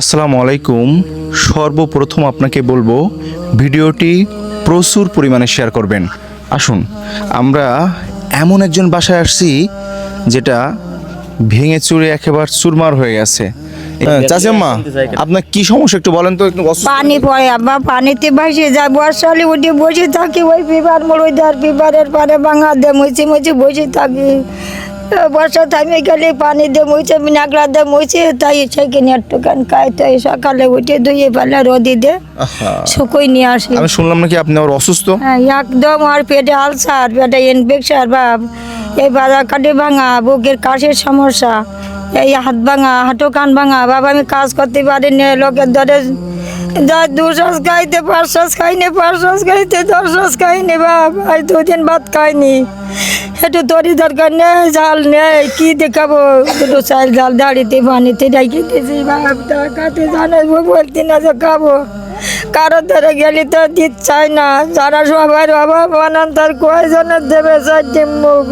আসসালামু আলাইকুম। সর্বপ্রথম আপনাকে বলব ভিডিওটি প্রচুর পরিমাণে শেয়ার করবেন। আসুন আমরা এমন একজন বাসায় আসছি যেটা ভেঙে চুরে একেবারে চুরমার হয়ে গেছে। চাচিম্মা আপনার কি সমস্যা একটু বলেন তো একটু পানি পড়ে আবার পানিতে ভাসে যায় বর্ষালে উঠে বসে থাকি ওই পিবার মরুই আর পিবারের পারে ভাঙা দে মুছে মুছে বসে থাকি। বর্ষা থামে গেলে পানি দে মুছে মিনাগলা দে মুছে তাই সেখানে একটুখান খাই তাই সকালে উঠে ধুয়ে ফেলে রোদি দে আহা, শুকোই নিয়ে আসি। আমি শুনলাম নাকি আপনি আবার অসুস্থ? হ্যাঁ একদম আর পেটে আলসার পেটে ইনফেকশন বাপ এই বাজার কাটে ভাঙা বুকের কাশের সমস্যা এই হাত ভাঙা হাঁটু কান ভাঙা বাবা আমি কাজ করতে পারি না লোকের ধরে যা দু শ্বাস খাইতে, পাঁচ শ্বাস খাইনি, পাঁচ শ্বাস খাইতে, দশ শ্বাস খাইনি বাপ আজ দুদিন ভাত খাইনি। একটু তরি দরকার নেই, জাল নেই, কি দেখাবো? দুটো চাল জাল দাঁড়িতে পানিতে রেখে দিয়েছি, বাপ টাকাতে জানে বলতে না যে খাব। কারও ধরে গেলি তো দিত চাই না, যারা সবার অভাব বানান তার কয়জনের দেবে চারটে মুখ?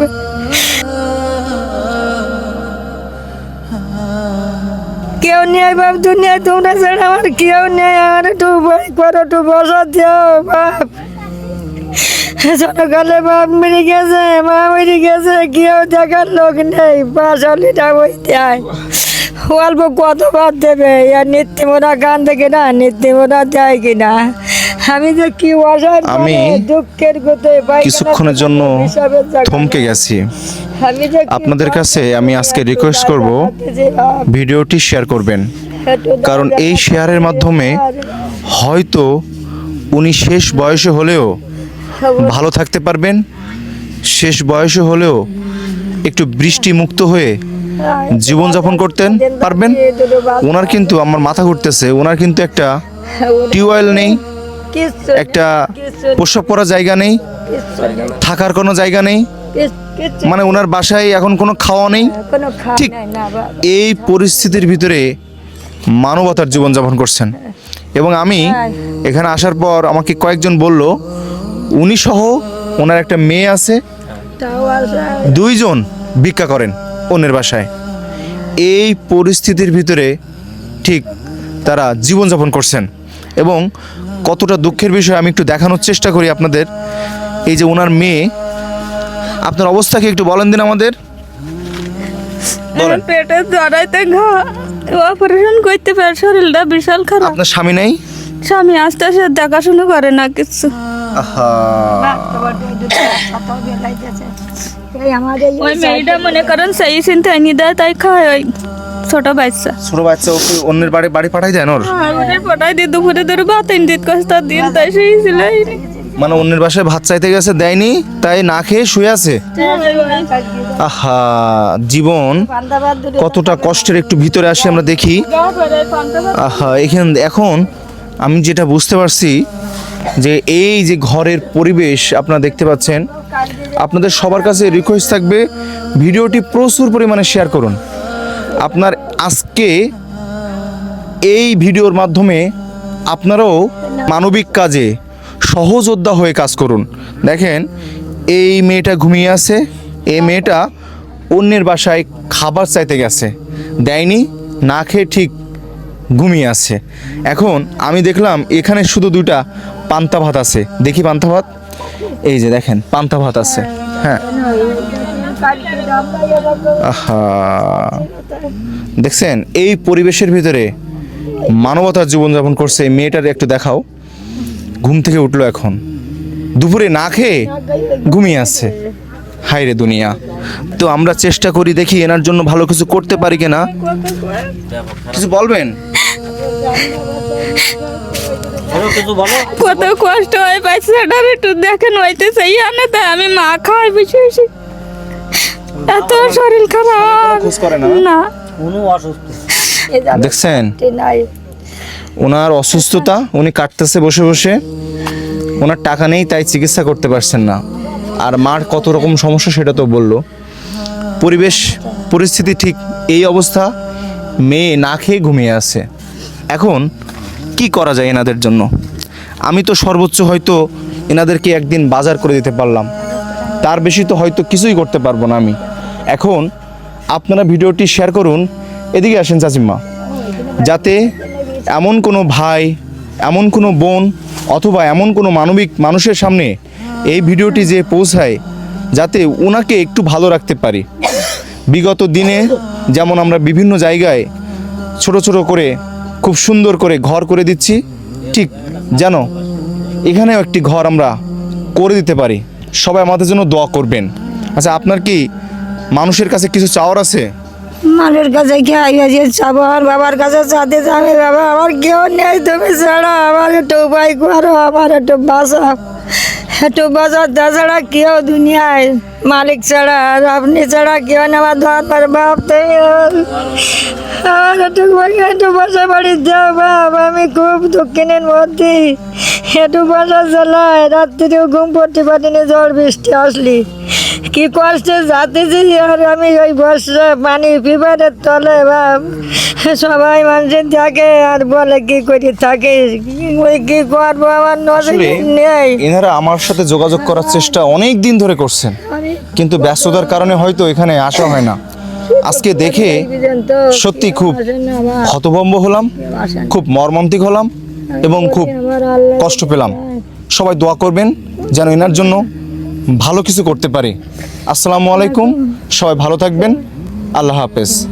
কেউ নেই বাপ, দুনিয়ায় তোমরা ছাড়া আমার কেউ নেই। আমার একটু বই করো একটু বসা, দিও বাপ। সকালে বাপ মেরে গেছে, মা মেরে গেছে, কেউ দেখার লোক নেই পাশালিটা বই দেয়। অল্প কত বাদ দেবে আর নিত্যমোরা গান দেখে না, নিত্যমোরা দেয় কিনা? আমি যে কি অসার আমি দুঃখের গতে কিছুক্ষণের জন্য থমকে গেছি। আপনাদের কাছে আমি আজকে রিকোয়েস্ট করব, ভিডিওটি শেয়ার করবেন। কারণ এই শেয়ারের মাধ্যমে হয়তো উনি শেষ বয়সে হলেও ভালো থাকতে পারবেন। শেষ বয়সে হলেও একটু বৃষ্টি মুক্ত হয়ে জীবনযাপন করতেন পারবেন? ওনার কিন্তু আমার মাথা ঘুরতেছে। ওনার কিন্তু একটা টিউবওয়েল নেই। একটা প্রসব করার জায়গা নেই থাকার কোনো জায়গা নেই মানে ওনার বাসায় এখন কোনো খাওয়া নেই। ঠিক। না বাবা। এই পরিস্থিতির ভিতরে মানবতার জীবনযাপন করছেন। এবং আমি এখানে আসার পর আমাকে কয়েকজন বলল উনি সহ ওনার একটা মেয়ে আছে দুইজন ভিক্ষা করেন অন্যের বাসায়। এই পরিস্থিতির ভিতরে ঠিক তারা জীবনযাপন করছেন। এবং কতটা দুঃখের বিষয় আমি একটু দেখানোর চেষ্টা করি আপনাদের। এই যে ওনার মেয়ে আপনার অবস্থা কি একটু বলেন দিন আমাদের। বলেন। পেটে জড়াইতে ঘা অপারেশন করতে পারে শরীরটা বিশাল খারাপ। আপনার স্বামী নেই? স্বামী আস্তে আস্তে দেখাশুনো করে না কিছু। ওই মেয়েটা মনে করেন সেই এনে দেয় তাই খায় ছোট বাচ্চা। ছোট বাচ্চা ওকে অন্যের বাড়ি বাড়ি পাঠাই দেন ওর? আমাদের পটাই দিয়ে দুপুরে ধরে ভাত এনে দিত কষ্ট দিন তাই সেই ছিল মানে অন্যের বাসায় ভাত চাইতে গেছে দেয়নি তাই না খেয়ে শুয়ে আছে? আহা জীবন কতটা কষ্টের একটু ভিতরে আসি আমরা দেখি। আহা এখান এখন আমি যেটা বুঝতে পারছি যে এই যে ঘরের পরিবেশ আপনারা দেখতে পাচ্ছেন আপনাদের সবার কাছে রিকোয়েস্ট থাকবে ভিডিওটি প্রচুর পরিমাণে শেয়ার করুন। আপনার আজকে এই ভিডিওর মাধ্যমে আপনারাও মানবিক কাজে সহযোদ্ধা হয়ে কাজ করুন। দেখেন, এই মেয়েটা ঘুমিয়ে আছে, এই মেয়েটা অন্যের বাসায় খাবার চাইতে গেছে, দেয়নি, না খেয়ে ঠিক ঘুমিয়ে আছে। এখন আমি দেখলাম এখানে শুধু দুইটা পান্তা ভাত আছে। দেখি পান্তা ভাত। এই যে দেখেন, পান্তা ভাত আছে। হ্যাঁ। আহা। দেখছেন এই পরিবেশের ভিতরে মানবতার জীবনযাপন করছে এই মেয়েটার একটু দেখাও। ঘুম থেকে উঠল এখন। দুপুরে না খেয়ে ঘুমিয়ে আছে হায় রে দুনিয়া। তো আমরা চেষ্টা করি দেখি এনার জন্য ভালো কিছু করতে পারি কিনা। কিছু বলবেন? কত কষ্ট হয় বাচ্চাটার একটু দেখেন হইতে চাই আনে তাই আমি মা খাওয়াই বেশি এত শরীর খারাপ। খোঁজ করে না? না। দেখছেন? ওনার অসুস্থতা উনি কাটতেছে বসে বসে। ওনার টাকা নেই তাই চিকিৎসা করতে পারছেন না। আর মার কত রকম সমস্যা সেটা তো বলল। পরিবেশ পরিস্থিতি ঠিক এই অবস্থা। মেয়ে না খেয়ে ঘুমিয়ে আছে। এখন কি করা যায় এনাদের জন্য? আমি তো সর্বোচ্চ হয়তো এনাদেরকে একদিন বাজার করে দিতে পারলাম। তার বেশি তো হয়তো কিছুই করতে পারব না আমি। এখন আপনারা ভিডিওটি শেয়ার করুন। এদিকে আসেন চাচিম্মা যাতে এমন কোনো ভাই, এমন কোনো বোন অথবা এমন কোনো মানবিক মানুষের সামনে এই ভিডিওটি যে পৌঁছায়, যাতে ওনাকে একটু ভালো রাখতে পারি। বিগত দিনে যেমন আমরা বিভিন্ন জায়গায় ছোট ছোট করে, খুব সুন্দর করে ঘর করে দিচ্ছি, ঠিক যেন এখানেও একটি ঘর আমরা করে দিতে পারি। সবাই আমাদের জন্য দোয়া করবেন। আচ্ছা আপনার কি মানুষের কাছে কিছু চাওয়ার আছে? মালের কাছে কি আইয়াছে চাবো? আমার বাবার কাছে চাতে যাবে বাবা, আমার কেউ নেই তুমি ছাড়া। আমার একটু উপায় করো, আমার একটু বাসা একটু বাজার তাছাড়া কেউ দুনিয়ায় মালিক ছাড়া আর আপনি ছাড়া কেউ না আমার ধর বাপ আমার একটু একটু বাসা বাড়ি দাও বাপ, আমি খুব দুঃখিনের মধ্যে। একটু বাসা চালায় রাত্রিও ঘুম পড়তে পারিনি ঝড় বৃষ্টি আসলি। কি কষ্টে যাতেছি আর আমি ওই বর্ষা পানি পিপারের তলে বাপ সবাই মানুষের থাকে আর বলে কি করি থাকে? ওই কি করব? আমার নজর নেই। এনারা আমার সাথে যোগাযোগ করার চেষ্টা অনেক দিন ধরে করছেন। কিন্তু ব্যস্ততার কারণে হয়তো এখানে আসা হয় না। আজকে দেখে সত্যি খুব হতভম্ব হলাম খুব মর্মান্তিক হলাম এবং খুব কষ্ট পেলাম। সবাই দোয়া করবেন যেন এনার জন্য ভালো কিছু করতে পারি। আসসালামু আলাইকুম। সবাই ভালো থাকবেন। আল্লাহ হাফেজ।